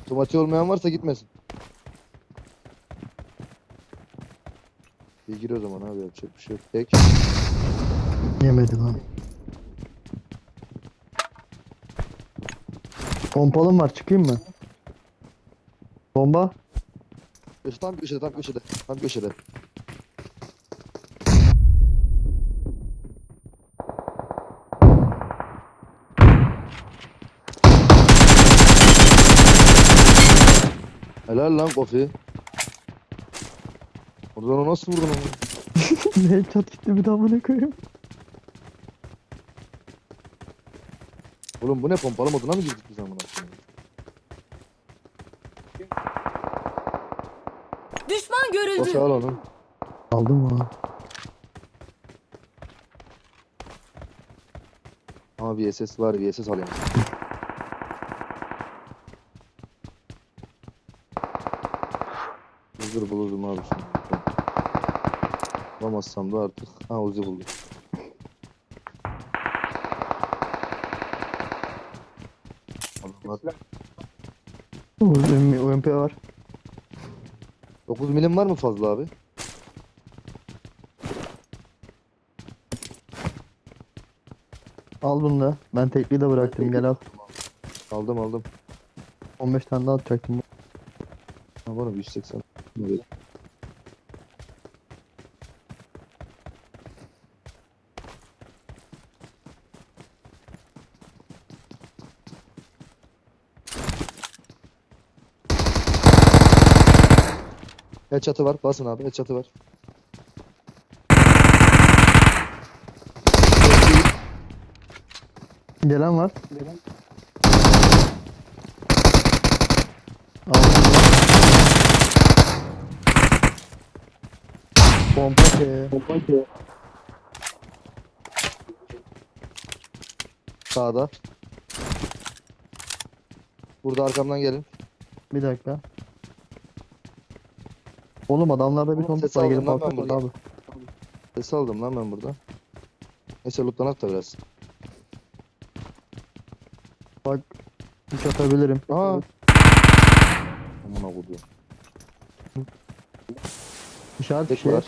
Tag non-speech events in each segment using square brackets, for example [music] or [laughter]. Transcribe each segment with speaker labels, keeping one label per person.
Speaker 1: Otomatiği olmayan varsa gitmesin. İyi gir o zaman abi yapacak bir şey yok. Tek.
Speaker 2: Yemedi lan. Pompalım var çıkayım mı? Bomba.
Speaker 1: Köşe tam köşede tam köşede. Tam köşede. Helal lan Kofi. Oradan o nasıl vurdun onu? [laughs]
Speaker 2: ne çat gitti bir daha amına koyayım.
Speaker 1: Oğlum bu ne pompalı moduna mı girdik biz amına koyayım?
Speaker 3: Düşman
Speaker 1: Kofi
Speaker 3: görüldü.
Speaker 1: al onu.
Speaker 2: Aldım mı?
Speaker 1: Ama VSS var VSS alayım. Hızır bulurdum abi şimdi. Bulamazsam da artık. Ha Uzi buldum. Adamlar-
Speaker 2: UMP var.
Speaker 1: 9 milim var mı fazla abi?
Speaker 2: Al bunu da. Ben tekliği de bıraktım gel al.
Speaker 1: Aldım aldım.
Speaker 2: 15 tane daha atacaktım.
Speaker 1: Ha bana 180. Evet. Headshot'ı var. Basın abi. Headshot'ı var.
Speaker 2: Gelen var. Aldım bunu. Pompa ki. Pompa ki.
Speaker 1: Sağda. Burada arkamdan gelin.
Speaker 2: Bir dakika. Oğlum adamlarda bir
Speaker 1: ses
Speaker 2: var
Speaker 1: aldım
Speaker 2: gelip alsak
Speaker 1: burada.
Speaker 2: abi.
Speaker 1: Ses aldım lan ben burada. Neyse lootlanak da biraz.
Speaker 2: Bak hiç atabilirim.
Speaker 1: Aa. Amına koyduğum.
Speaker 2: İşaret
Speaker 1: Tek
Speaker 2: şey.
Speaker 1: var.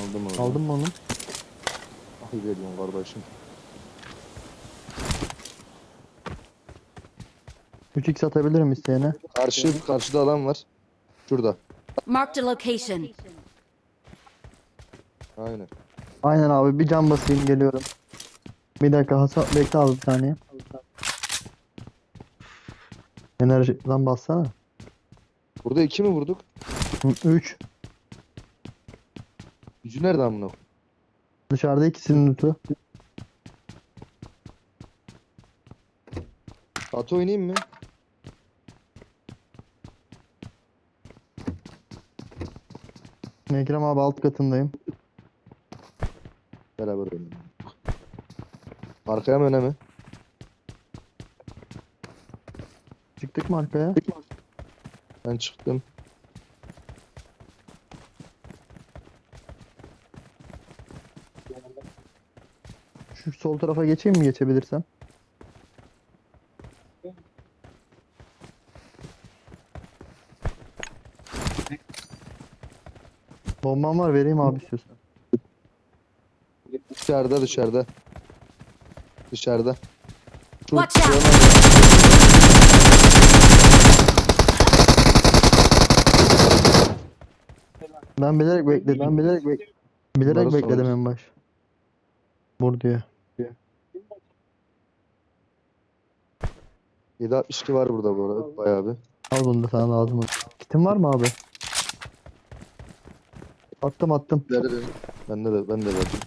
Speaker 1: Aldım onu.
Speaker 2: Aldın mı onu?
Speaker 1: Ah veriyorum kardeşim.
Speaker 2: 3x atabilirim isteyene.
Speaker 1: Karşı karşıda adam var. Şurada.
Speaker 3: Marked a location.
Speaker 1: Aynen.
Speaker 2: Aynen abi bir can basayım geliyorum. Bir dakika Hasan bekle abi bir saniye. Enerjiden bassana.
Speaker 1: Burada iki mi vurduk?
Speaker 2: 3.
Speaker 1: Gücü nerede amına?
Speaker 2: Dışarıda ikisinin lootu.
Speaker 1: Atı oynayayım mı?
Speaker 2: Ekrem abi alt katındayım.
Speaker 1: Beraber oynayalım. Arkaya mı öne mi?
Speaker 2: Çıktık mı arkaya?
Speaker 1: Ben çıktım.
Speaker 2: Şu sol tarafa geçeyim mi geçebilirsem? Bombam var vereyim abi istiyorsan.
Speaker 1: Dışarıda dışarıda. Dışarıda. Şu
Speaker 3: Watch out.
Speaker 1: yana-
Speaker 2: Ben bilerek bekledim. Ben bilerek bek bilerek
Speaker 1: Bunları
Speaker 2: bekledim
Speaker 1: sorarız.
Speaker 2: en baş. Vur diye.
Speaker 1: 762 var burada bu arada. Bayağı bir.
Speaker 2: Al bunu da sana lazım. Kitin var mı abi? Attım attım.
Speaker 1: Ver, ver. Bende de ben de verdim.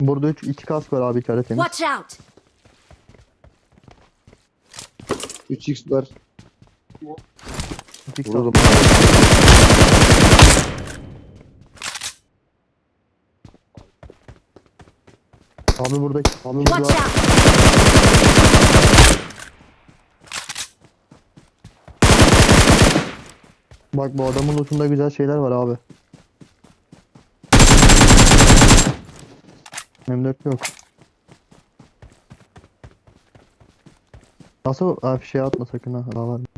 Speaker 2: Burada 3 2 kask var abi içeride temiz.
Speaker 3: Watch out.
Speaker 1: 3x var.
Speaker 2: 3x
Speaker 1: Vururum.
Speaker 2: Abi buradaki abi
Speaker 3: Watch
Speaker 2: burada
Speaker 3: out.
Speaker 2: Bak bu adamın lootunda güzel şeyler var abi. M4 yok. Nasıl abi şey atma sakın ha. Daha varmış.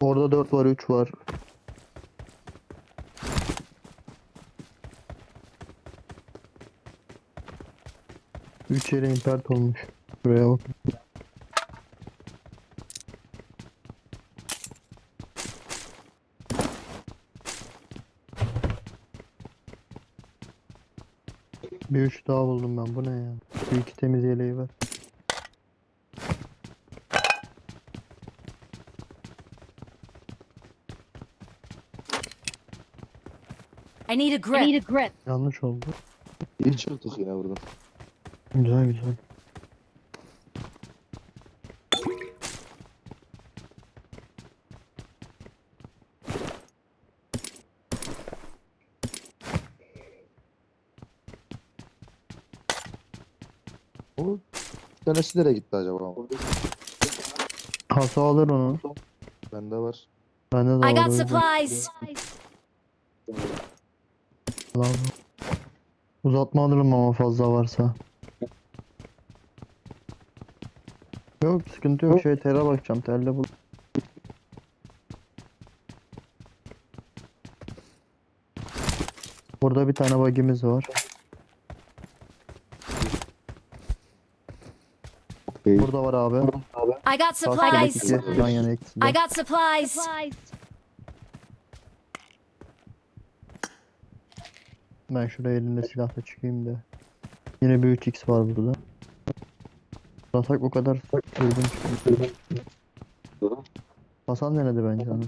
Speaker 2: Orada 4 var 3 var. Üç yere impert olmuş. Buraya bak. Bir üç daha buldum ben. Bu ne ya? Bir iki temiz yeleği var.
Speaker 3: I need a grip. I need a grip.
Speaker 2: Yanlış oldu.
Speaker 1: İyi çıktık yine buradan.
Speaker 2: Güzel güzel.
Speaker 1: O tanesi nereye gitti acaba?
Speaker 2: Hasa alır onu.
Speaker 1: Bende var.
Speaker 2: Bende de
Speaker 3: I
Speaker 2: var.
Speaker 3: got
Speaker 2: o yüzden.
Speaker 3: supplies.
Speaker 2: Lazım. Uzatma alırım ama fazla varsa. Yok sıkıntı yok. Şey tele bakacağım. Telle bul. Burada bir tane bagimiz var.
Speaker 1: Okey.
Speaker 2: Burada var abi.
Speaker 3: I got supplies.
Speaker 2: Yan yana ikisi de.
Speaker 3: I got supplies.
Speaker 2: Ben şuraya elimde silahla çıkayım da. Yine bir 3x var burada. Basak o kadar sürdüm çıktım. Hasan denedi bence onu.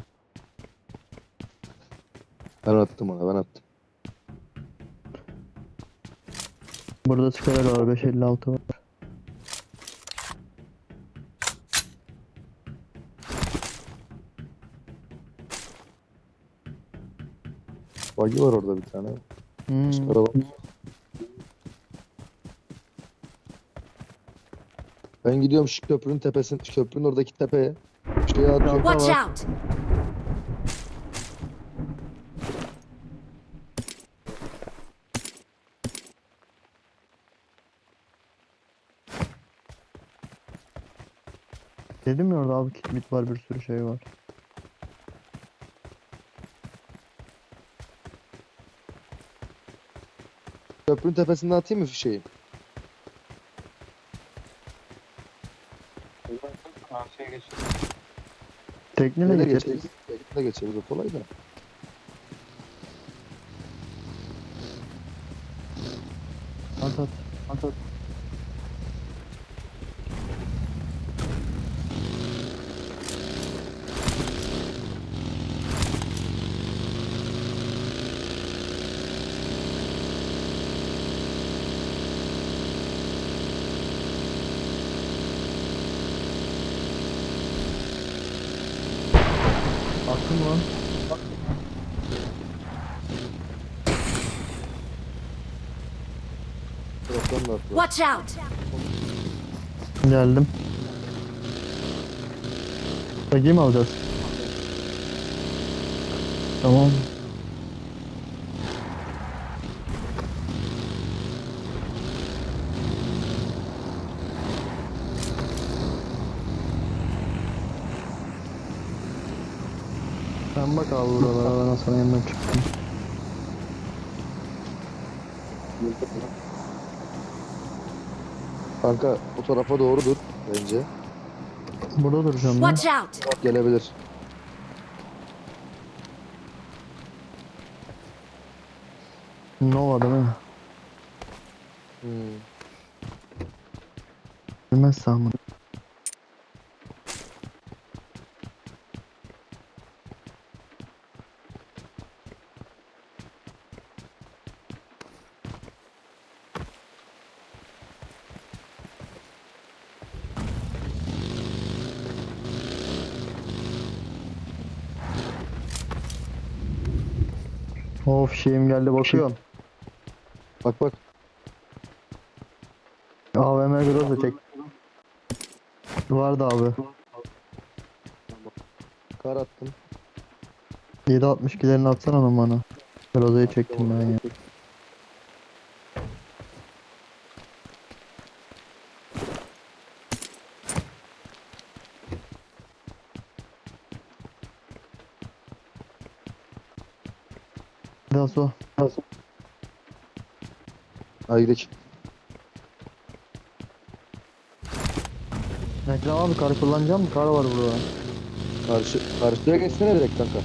Speaker 1: Ben attım ona ben attım.
Speaker 2: Burada skaler var 556 var.
Speaker 1: Bagi var orada bir tane.
Speaker 2: Hmm.
Speaker 1: Çıkaralım. Ben gidiyorum şu köprünün tepesin, köprünün oradaki tepeye. Şuraya atıyorum.
Speaker 3: Watch out.
Speaker 2: Dedim ya orada abi kitbit var bir sürü şey var.
Speaker 1: Köprünün tepesinden atayım mı fişeği?
Speaker 4: Karşıya geçelim.
Speaker 2: Tekneyle
Speaker 1: Nereye
Speaker 2: geçeriz.
Speaker 1: geçeriz? Tekne geçeriz o kolay da.
Speaker 2: At at. At at. Attın mı lan?
Speaker 1: Taraftan da attılar.
Speaker 3: Watch out.
Speaker 2: Geldim. Bagi mi alacağız? Tamam. Sen bak abi buralara ben sana yanından çıktım.
Speaker 1: Kanka bu tarafa doğru dur bence.
Speaker 2: Burada duracağım ya.
Speaker 3: Watch out.
Speaker 1: Gelebilir.
Speaker 2: Nova değil mi?
Speaker 1: Hmm.
Speaker 2: Bilmez sahmın. Of şeyim geldi bakıyorum.
Speaker 1: Bak bak.
Speaker 2: AVM Groza çek. Vardı abi.
Speaker 1: Kar attım.
Speaker 2: 7.62'lerini atsana bana. Groza'yı çektim ben ya.
Speaker 1: Hadi gidelim.
Speaker 2: Ekrem abi kar kullanacağım mı? Kar var burada.
Speaker 1: Karşı, karşıya geçsene direkt kanka.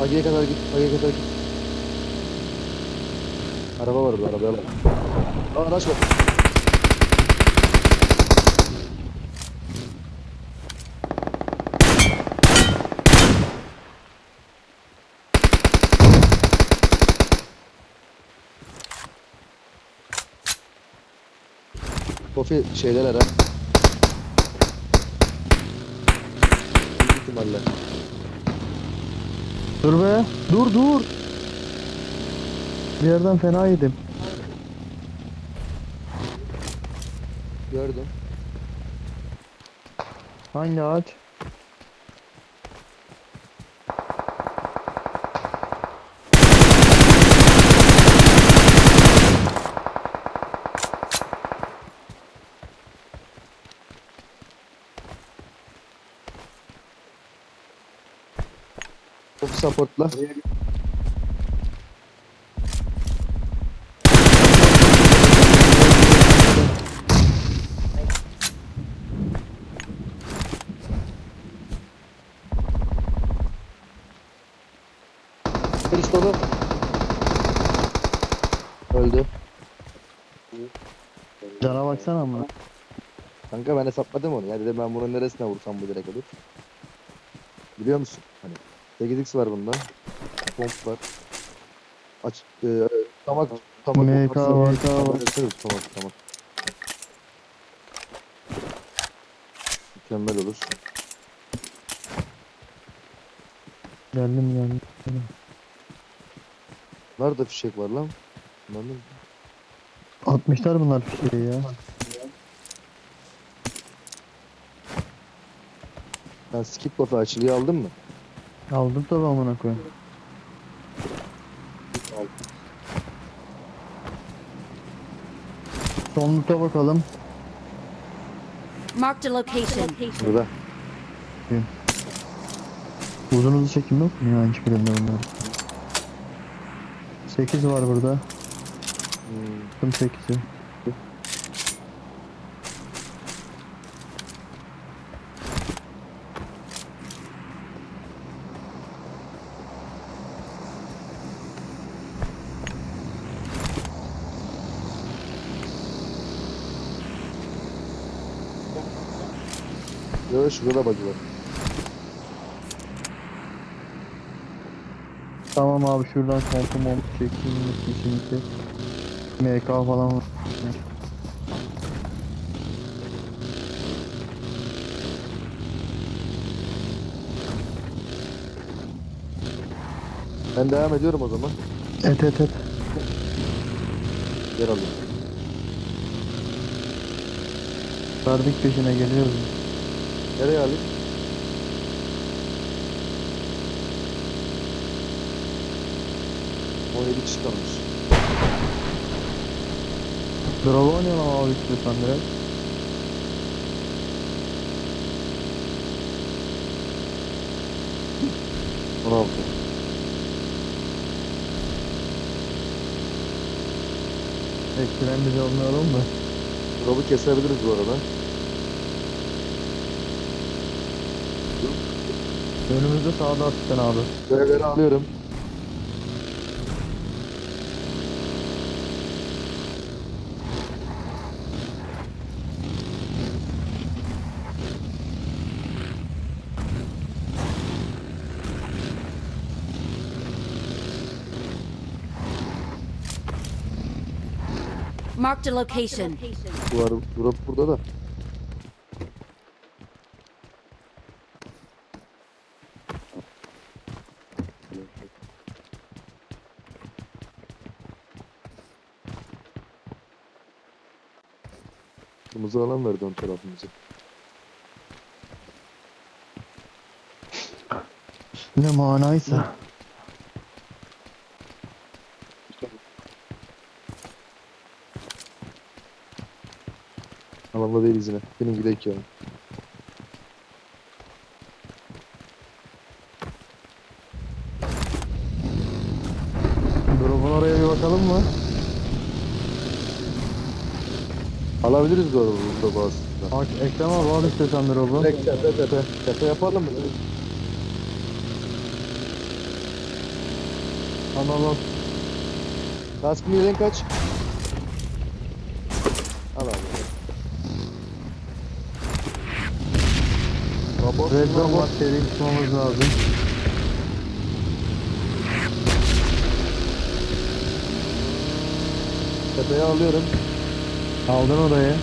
Speaker 1: Hagiye kadar git, Hagiye kadar git. Araba var burada, arabaya bak. Aa, araç var. Kofi şeydeler ha. Büyük ihtimalle.
Speaker 2: Dur be. Dur dur. Bir yerden fena yedim.
Speaker 1: Gördüm.
Speaker 2: Hangi ağaç?
Speaker 1: Kofi supportla. Polis dolu. Öldü.
Speaker 2: Cana baksana ama.
Speaker 1: Kanka ben hesapladım onu. Ya dedim ben bunun neresine vursam bu direkt olur. Biliyor musun? Hani 8x var bunda. Pomp var. Aç e, tamak tamak
Speaker 2: MK var,
Speaker 1: tamak tamak tamak. Mükemmel olur.
Speaker 2: Geldim geldim.
Speaker 1: Nerede fişek var lan? Anladın mı?
Speaker 2: 60'lar bunlar şey ya.
Speaker 1: Sen skip kafa açılıyı aldın mı?
Speaker 2: Aldım tabi amına koyayım. Son loot'a bakalım.
Speaker 3: Marked a location.
Speaker 1: Burada.
Speaker 2: Uzun hızlı çekim yok mu ya hiçbirinde bunlar? 8 var burada. Tüm 8'i.
Speaker 1: Şurada da var.
Speaker 2: Tamam abi şuradan kompu mompu çekeyim. Kesinlikle. MK falan var.
Speaker 1: Ben devam ediyorum o zaman.
Speaker 2: Et et et.
Speaker 1: Yer alayım.
Speaker 2: Verdik peşine geliyoruz.
Speaker 1: Nereye alayım? On yedi kişi kalmış.
Speaker 2: Drop'a oynayalım abi istiyorsan direkt.
Speaker 1: Altı.
Speaker 2: Ekstrem bize olmayalım da.
Speaker 1: Drop'u kesebiliriz bu arada.
Speaker 2: Önümüzde sağda asistan abi.
Speaker 1: Görevleri alıyorum.
Speaker 3: Marked a location.
Speaker 1: Bu var, drop burada da. Kırmızı alan verdi ön tarafımıza.
Speaker 2: Ne manaysa.
Speaker 1: Alanda değiliz yine. Benim gidelim ya.
Speaker 2: Drop'un oraya bir bakalım mı?
Speaker 1: Alabiliriz bu arada burada bazısında.
Speaker 2: Bak ekrem abi al istiyorsan drop'u.
Speaker 1: Direkt tepe tepe. Tepe yapalım mı?
Speaker 2: Al al al.
Speaker 1: Kaskını yedin kaç? Al abi. Robot,
Speaker 2: Red
Speaker 1: robot.
Speaker 2: seri tutmamız lazım.
Speaker 1: Tepeye alıyorum.
Speaker 2: Aldın orayı.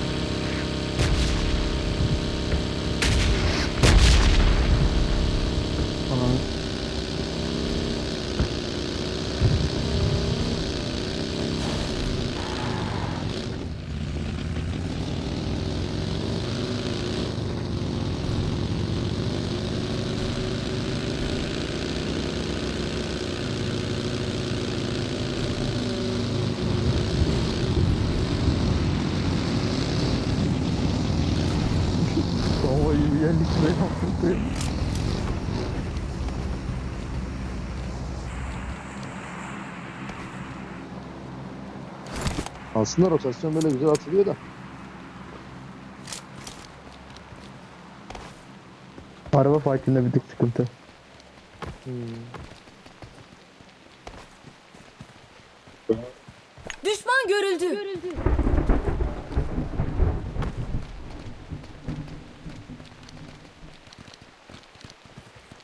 Speaker 2: Tamam. Baba iyi bir yerlik buraya yaptı.
Speaker 1: Aslında rotasyon böyle güzel atılıyor da.
Speaker 2: Araba parkinde bir tık sıkıntı.
Speaker 3: Düşman görüldü.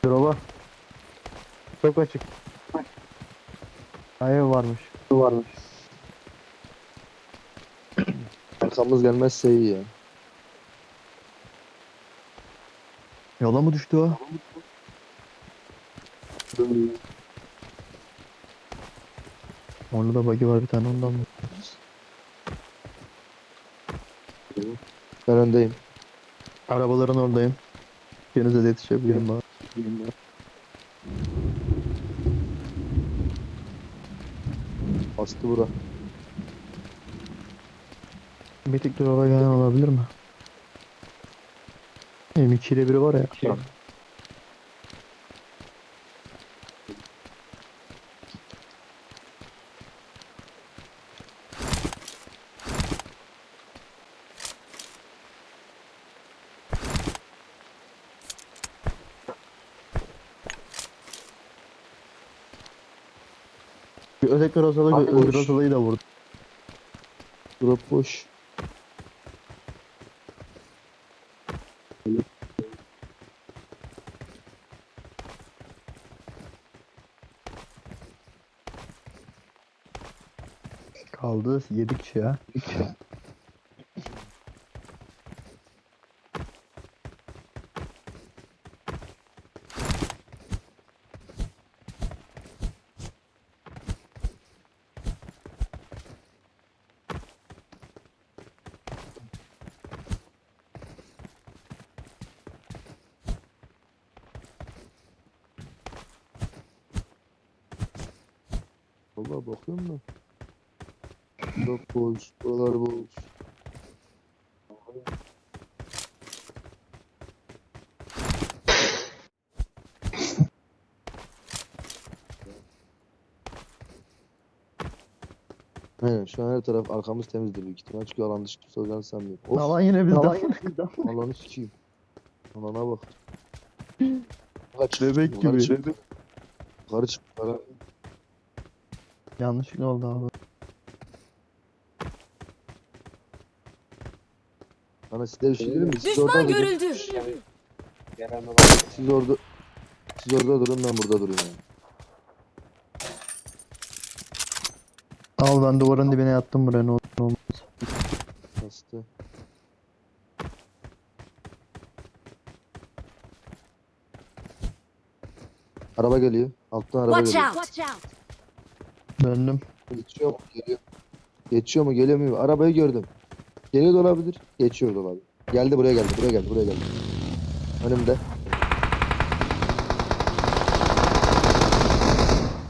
Speaker 2: Droba. Çok açık. Hayır varmış. Varmış. [clears throat]
Speaker 1: Arkamız gelmezse iyi ya.
Speaker 2: Yola mı düştü o? Orada da bug'i var bir tane ondan mı?
Speaker 1: Ben öndeyim.
Speaker 2: Arabaların oradayım. Denize de yetişebilirim bari.
Speaker 1: Bastı bura.
Speaker 2: Tık droba gelen olabilir mi? M2 ile biri var ya. Bir öteki Rosalı,
Speaker 1: Abi boş.
Speaker 2: Rosalı'yı da vurdu.
Speaker 1: Drop boş.
Speaker 2: Kaldı 7 kişi ya.
Speaker 1: Valla bakıyorum da. Drop boş. Buralar boş. Aynen şu an her taraf arkamız temizdir büyük ihtimal çünkü alan dışı kimse olacağını sanmıyorum. Of
Speaker 2: Alan yine bizden. [laughs]
Speaker 1: alanı sikeyim. Alana bak. Kaç.
Speaker 2: Bebek
Speaker 1: Yukarı
Speaker 2: gibi.
Speaker 1: çık. Yukarı çık. Yukarı.
Speaker 2: Yanlışlıkla oldu abi.
Speaker 1: Bana size bir şey diyeyim mi? Siz
Speaker 3: Düşman
Speaker 1: orada durun.
Speaker 3: görüldü.
Speaker 1: Siz orada siz orada durun ben burada durayım yani.
Speaker 2: Ben duvarın dibine yattım buraya ne olur ne olmaz.
Speaker 1: Bastı. Araba geliyor. Alttan araba
Speaker 3: Watch
Speaker 1: geliyor.
Speaker 3: out.
Speaker 2: Döndüm.
Speaker 1: Geçiyor mu? Geliyor. Geçiyor mu? Geliyor mu? Arabayı gördüm. Geliyor da olabilir. Geçiyor da olabilir. Geldi buraya geldi. Buraya geldi. Buraya geldi. Önümde.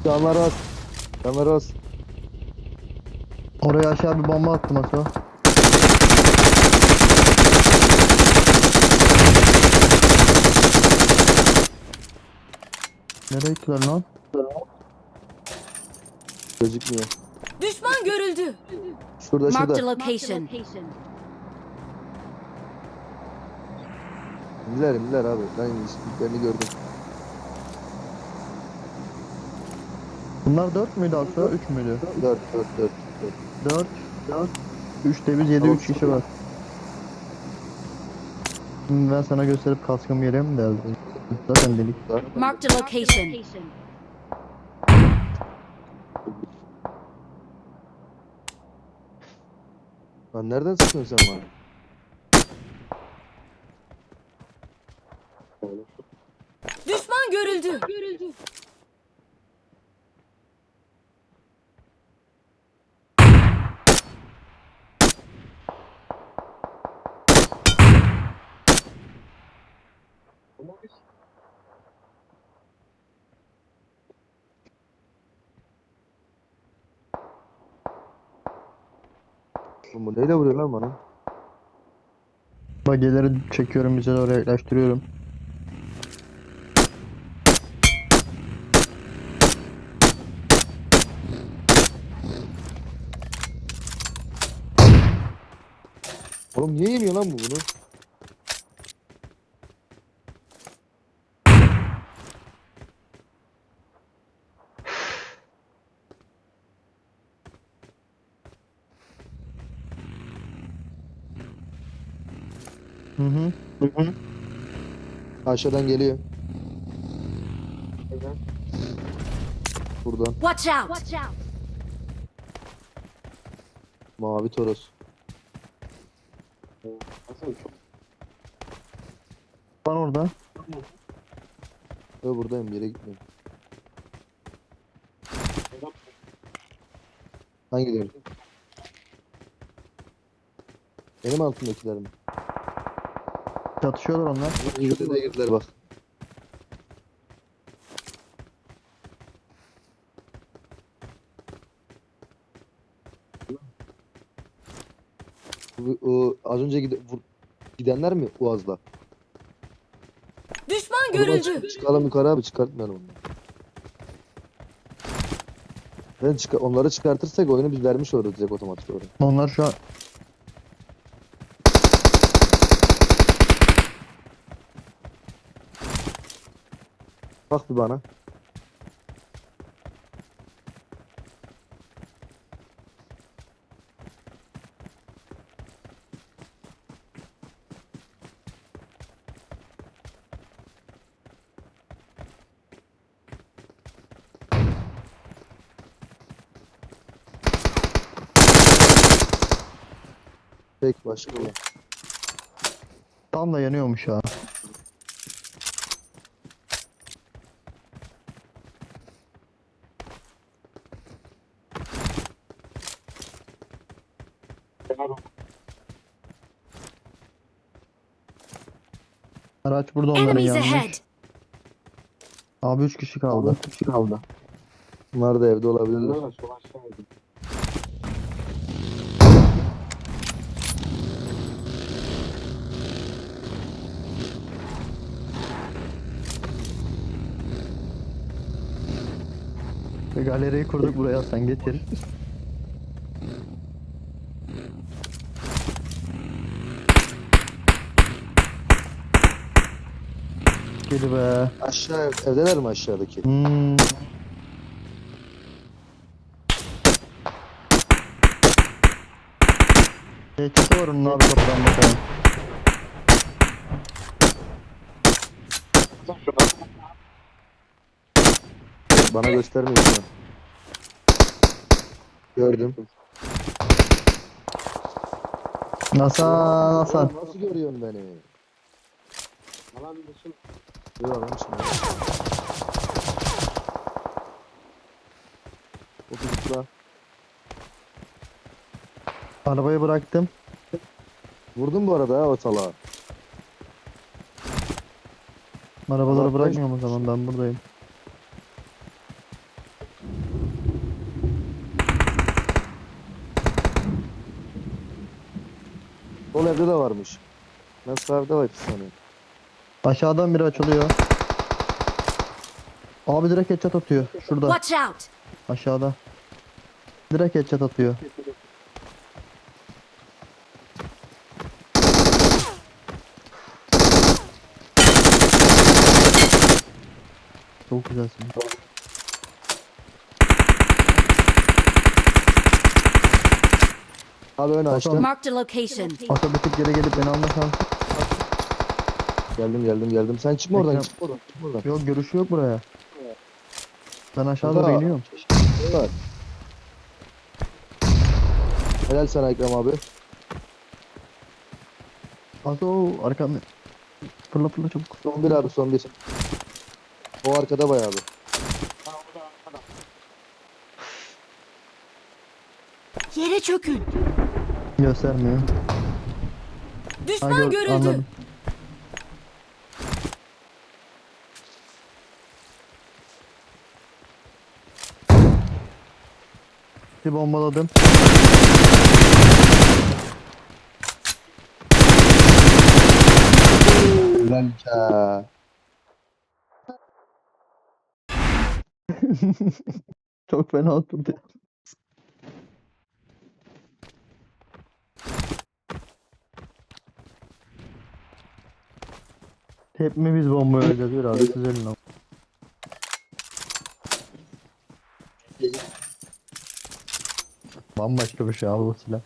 Speaker 1: Canlar az. Canlar az.
Speaker 2: Oraya aşağı bir bomba attım Aso. Nereye gittiler lan?
Speaker 1: Gözükmüyor.
Speaker 3: Düşman görüldü.
Speaker 1: Şurada
Speaker 3: Marked a
Speaker 1: şurada.
Speaker 3: location.
Speaker 1: İndiler indiler abi. Ben ilklerini gördüm.
Speaker 2: Bunlar 4 müydü Aso? 3 müydü?
Speaker 1: 4 4 4 4.
Speaker 2: 4 4 3 de biz 7
Speaker 1: Tamam,
Speaker 2: 3 kişi var. Şimdi ben sana gösterip kaskımı yere mi deldim? Zaten delik.
Speaker 3: Marked a location.
Speaker 1: Lan nereden sıkıyorsun sen bana?
Speaker 3: Düşman görüldü.
Speaker 1: Oğlum bu neyle vuruyor lan bana?
Speaker 2: Bageleri çekiyorum bize doğru yaklaştırıyorum.
Speaker 1: Oğlum niye yemiyor lan bu bunu?
Speaker 2: Hı hı. Hı hı.
Speaker 1: Aşağıdan geliyor. Buradan.
Speaker 3: Watch out.
Speaker 1: Mavi toros.
Speaker 2: Lan orada.
Speaker 1: Ve buradayım bir yere gitmiyorum. Hangileri? Benim altımdakiler mi?
Speaker 2: Çatışıyorlar onlar.
Speaker 1: Girdi de girdiler bak. Bu, o, az önce gide, vur- gidenler mi Uaz'la?
Speaker 3: Düşman görüldü.
Speaker 1: çık- çıkalım yukarı abi çıkartmayalım onları. Ben çıkar, onları çıkartırsak oyunu biz vermiş oluruz direkt otomatik olarak.
Speaker 2: Onlar şu an
Speaker 1: Bak bir bana. Pek başka olan.
Speaker 2: tam da yanıyormuş ha. Araç burada onların
Speaker 3: Enemies ahead.
Speaker 2: Abi 3 kişi kaldı. 3 kişi kaldı.
Speaker 1: Bunlar da evde olabilirler.
Speaker 2: Ve galeriyi kurduk buraya sen getir. [laughs] Gel be.
Speaker 1: Aşağı ev- evdeler mi aşağıdaki?
Speaker 2: Hmm. Onun abi kapıdan bakalım.
Speaker 1: Bana şu an. Gördüm.
Speaker 2: Hasan.
Speaker 1: Oğlum Nasıl görüyorsun beni? Dur alalım şimdi. Otur zıpla.
Speaker 2: Arabayı bıraktım.
Speaker 1: Vurdum bu arada ha o salağı.
Speaker 2: Arabaları
Speaker 1: Allah
Speaker 2: bırakmıyorum o zaman ben buradayım.
Speaker 1: Sol evde de varmış. Ben sağ evde var sanıyorum.
Speaker 2: Aşağıdan biri açılıyor. Abi direkt headshot atıyor. Şurada
Speaker 3: Watch out!
Speaker 2: aşağıda. Direkt headshot atıyor. Çok güzelsin.
Speaker 1: Abi ön açtım.
Speaker 3: Marked a location.
Speaker 2: Tık geri gelip beni almasan.
Speaker 1: Geldim geldim geldim. Sen çıkma oradan
Speaker 2: Bekle.
Speaker 1: çıkma oradan. Çıkma oradan.
Speaker 2: Yok görüşü yok buraya. Ben aşağıda
Speaker 1: Burada-
Speaker 2: iniyorum.
Speaker 1: Ne var? Helal sana Ekrem abi.
Speaker 2: Ato arkamda. Fırla fırla çabuk.
Speaker 1: Son bir abi son bir. O arkada bayağı abi.
Speaker 3: Yere çökün.
Speaker 2: Göstermiyor. Ha,
Speaker 3: Düşman
Speaker 2: gör-
Speaker 3: görüldü.
Speaker 2: anladım. Bir bombaladım.
Speaker 1: Helal ya.
Speaker 2: Çok fena oturdu. Hep mi biz bomba öleceğiz biraz siz ölün Bambaşka bir şey abi bu silah.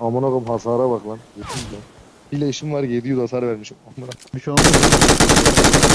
Speaker 1: Amına koyayım hasara bak lan. Lan. Bir leşim var 700 hasar vermiş. Amına.
Speaker 2: Bir şey olmaz.